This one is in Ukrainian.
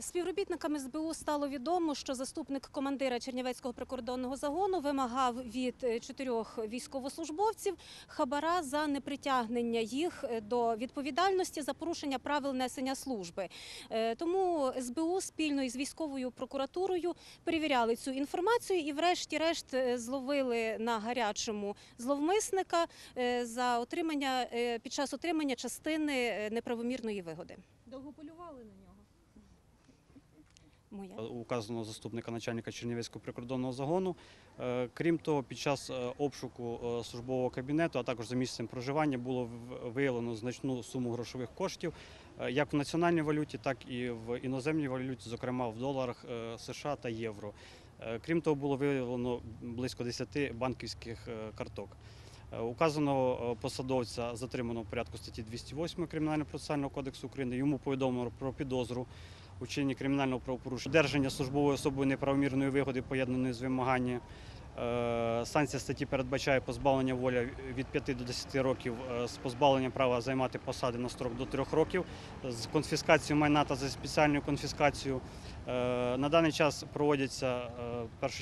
Співробітникам СБУ стало відомо, що заступник командира Чернівецького прикордонного загону вимагав від е, чотирьох військовослужбовців хабара за непритягнення їх е, до відповідальності за порушення правил несення служби. Е, Тому СБУ спільно із військовою прокуратурою перевіряли цю інформацію і, врешті-решт, е, зловили на гарячому зловмисника е, за отримання е, під час отримання частини е, неправомірної вигоди. Довго полювали на нього. Моя. указаного заступника начальника Чернівецького прикордонного загону. Е, Крім того, під час е, обшуку е, службового кабінету, а також за місцем проживання, було виявлено значну суму грошових коштів, як в національній валюті, так і в іноземній валюті, зокрема в доларах США та євро. Крім того, було виявлено близько 10 банківських карток. Указаного посадовця затримано в порядку статті 208 Кримінального процесуального кодексу України. Йому повідомлено про підозру у чині кримінального правопорушення, держання службової особи неправомірної вигоди, поєднаної з вимаганням. Е, Санкція статті передбачає позбавлення волі від 5 до 10 років е, з позбавленням права займати посади на строк до 3 років, з конфіскацією майна та за спеціальною конфіскацією. Е, На даний час проводяться першочергові